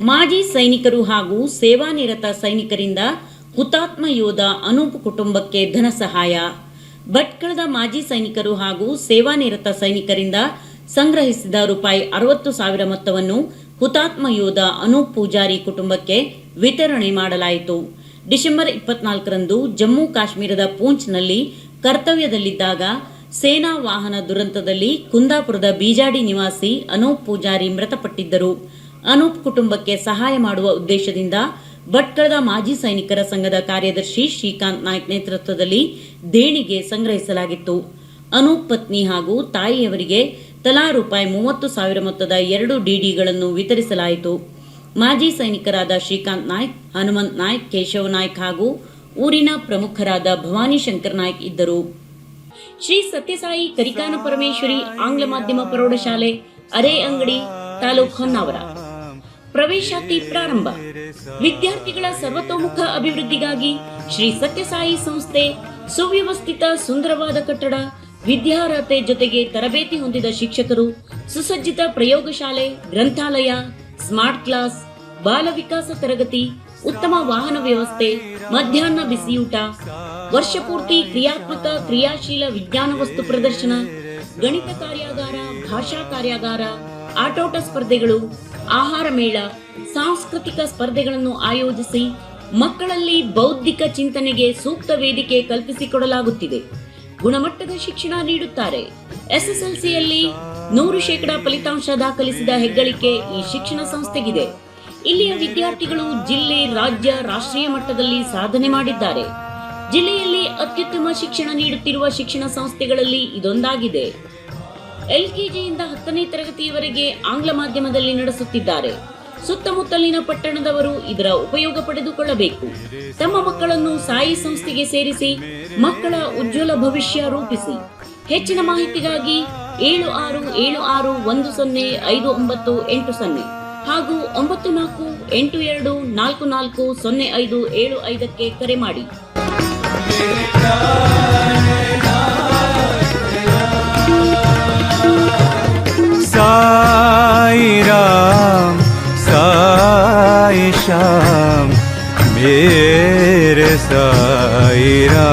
ಮಾಜಿ ಸೈನಿಕರು ಹಾಗೂ ಸೇವಾನಿರತ ಸೈನಿಕರಿಂದ ಹುತಾತ್ಮ ಯೋಧ ಅನೂಪ್ ಕುಟುಂಬಕ್ಕೆ ಧನ ಸಹಾಯ. ಭಟ್ಕಳದ ಮಾಜಿ ಸೈನಿಕರು ಹಾಗೂ ಸೇವಾನಿರತ ಸೈನಿಕರಿಂದ ಸಂಗ್ರಹಿಸಿದ ರೂಪಾಯಿ ಅರವತ್ತು ಸಾವಿರ ಮೊತ್ತವನ್ನು ಹುತಾತ್ಮ ಯೋಧ ಅನೂಪ್ ಪೂಜಾರಿ ಕುಟುಂಬಕ್ಕೆ ವಿತರಣೆ ಮಾಡಲಾಯಿತು. ಡಿಸೆಂಬರ್ ಇಪ್ಪತ್ನಾಲ್ಕರಂದು ಜಮ್ಮು ಕಾಶ್ಮೀರದ ಪೂಂಚ್ನಲ್ಲಿ ಕರ್ತವ್ಯದಲ್ಲಿದ್ದಾಗ ಸೇನಾ ವಾಹನ ದುರಂತದಲ್ಲಿ ಕುಂದಾಪುರದ ಬೀಜಾಡಿ ನಿವಾಸಿ ಅನೂಪ್ ಪೂಜಾರಿ ಮೃತಪಟ್ಟಿದ್ದರು. ಅನೂಪ್ ಕುಟುಂಬಕ್ಕೆ ಸಹಾಯ ಮಾಡುವ ಉದ್ದೇಶದಿಂದ ಭಟ್ಕಳದ ಮಾಜಿ ಸೈನಿಕರ ಸಂಘದ ಕಾರ್ಯದರ್ಶಿ ಶ್ರೀಕಾಂತ್ ನಾಯ್ಕ್ ನೇತೃತ್ವದಲ್ಲಿ ದೇಣಿಗೆ ಸಂಗ್ರಹಿಸಲಾಗಿತ್ತು. ಅನೂಪ್ ಪತ್ನಿ ಹಾಗೂ ತಾಯಿಯವರಿಗೆ ತಲಾ ರೂಪಾಯಿ ಮೂವತ್ತು ಸಾವಿರ ಮೊತ್ತದ ಎರಡು ಡಿಡಿಗಳನ್ನು ವಿತರಿಸಲಾಯಿತು. ಮಾಜಿ ಸೈನಿಕರಾದ ಶ್ರೀಕಾಂತ್ ನಾಯ್ಕ್, ಹನುಮಂತ್ ನಾಯ್ಕ್, ಕೇಶವ ನಾಯ್ಕ್ ಹಾಗೂ ಊರಿನ ಪ್ರಮುಖರಾದ ಭವಾನಿ ಶಂಕರ್ ನಾಯ್ಕ್ ಇದ್ದರು. ಶ್ರೀ ಸತ್ಯಸಾಯಿ ಕರಿಕಾನ ಪರಮೇಶ್ವರಿ ಆಂಗ್ಲ ಮಾಧ್ಯಮ ಪ್ರೌಢಶಾಲೆ, ಅರೆ ಅಂಗಡಿ ತಾಲೂಕು ಹೊನ್ನಾವರ. ಪ್ರವೇಶಾತಿ ಪ್ರಾರಂಭ. ವಿದ್ಯಾರ್ಥಿಗಳ ಸರ್ವತೋಮುಖ ಅಭಿವೃದ್ಧಿಗಾಗಿ ಶ್ರೀ ಸತ್ಯಸಾಯಿ ಸಂಸ್ಥೆ ಸುವ್ಯವಸ್ಥಿತ ಸುಂದರವಾದ ಕಟ್ಟಡ, ವಿದ್ಯಾರ್ಹತೆ ಜೊತೆಗೆ ತರಬೇತಿ ಹೊಂದಿದ ಶಿಕ್ಷಕರು, ಸುಸಜ್ಜಿತ ಪ್ರಯೋಗಶಾಲೆ, ಗ್ರಂಥಾಲಯ, ಸ್ಮಾರ್ಟ್ ಕ್ಲಾಸ್, ಬಾಲ ವಿಕಾಸ ತರಗತಿ, ಉತ್ತಮ ವಾಹನ ವ್ಯವಸ್ಥೆ, ಮಧ್ಯಾಹ್ನ ಬಿಸಿಯೂಟ, ವರ್ಷಪೂರ್ತಿ ಕ್ರಿಯಾತ್ಮಕ ಕ್ರಿಯಾಶೀಲ ವಿಜ್ಞಾನ ವಸ್ತು ಪ್ರದರ್ಶನ, ಗಣಿತ ಕಾರ್ಯಾಗಾರ, ಭಾಷಾ ಕಾರ್ಯಾಗಾರ ಆಟೋಟ ಸ್ಪರ್ಧೆಗಳು, ಆಹಾರ ಮೇಳ, ಸಾಂಸ್ಕೃತಿಕ ಸ್ಪರ್ಧೆಗಳನ್ನು ಆಯೋಜಿಸಿ ಮಕ್ಕಳಲ್ಲಿ ಬೌದ್ಧಿಕ ಚಿಂತನೆಗೆ ಸೂಕ್ತ ವೇದಿಕೆ ಕಲ್ಪಿಸಿಕೊಡಲಾಗುತ್ತಿದೆ. ಗುಣಮಟ್ಟದ ಶಿಕ್ಷಣ ನೀಡುತ್ತಾರೆ. ಎಸ್ಎಸ್ಎಲ್ಸಿಯಲ್ಲಿ ನೂರು ಶೇಕಡ ಫಲಿತಾಂಶ ದಾಖಲಿಸಿದ ಹೆಗ್ಗಳಿಕೆ ಈ ಶಿಕ್ಷಣ ಸಂಸ್ಥೆಗಿದೆ. ಇಲ್ಲಿಯ ವಿದ್ಯಾರ್ಥಿಗಳು ಜಿಲ್ಲೆ, ರಾಜ್ಯ, ರಾಷ್ಟ್ರೀಯ ಮಟ್ಟದಲ್ಲಿ ಸಾಧನೆ ಮಾಡಿದ್ದಾರೆ. ಜಿಲ್ಲೆಯಲ್ಲಿ ಅತ್ಯುತ್ತಮ ಶಿಕ್ಷಣ ನೀಡುತ್ತಿರುವ ಶಿಕ್ಷಣ ಸಂಸ್ಥೆಗಳಲ್ಲಿ ಇದೊಂದಾಗಿದೆ. ಎಲ್ಕೆಜಿಯಿಂದ ಹತ್ತನೇ ತರಗತಿಯವರೆಗೆ ಆಂಗ್ಲ ಮಾಧ್ಯಮದಲ್ಲಿ ನಡೆಸುತ್ತಿದ್ದಾರೆ. ಸುತ್ತಮುತ್ತಲಿನ ಪಟ್ಟಣದವರು ಇದರ ಉಪಯೋಗ ಪಡೆದುಕೊಳ್ಳಬೇಕು. ತಮ್ಮ ಮಕ್ಕಳನ್ನು ಸಾಯಿ ಸಂಸ್ಥೆಗೆ ಸೇರಿಸಿ ಮಕ್ಕಳ ಉಜ್ವಲ ಭವಿಷ್ಯ ರೂಪಿಸಿ. ಹೆಚ್ಚಿನ ಮಾಹಿತಿಗಾಗಿ ಏಳು ಆರು ಏಳು ಆರು ಒಂದು ಸೊನ್ನೆ ಐದು ಒಂಬತ್ತು ಎಂಟು ಸೊನ್ನೆ ಹಾಗೂ ಒಂಬತ್ತು ನಾಲ್ಕು ಎಂಟು ಎರಡು ನಾಲ್ಕು ನಾಲ್ಕು ಸೊನ್ನೆ ಐದು ಏಳು ಐದಕ್ಕೆ ಕರೆ ಮಾಡಿ. साई श्याम मेरे साई राम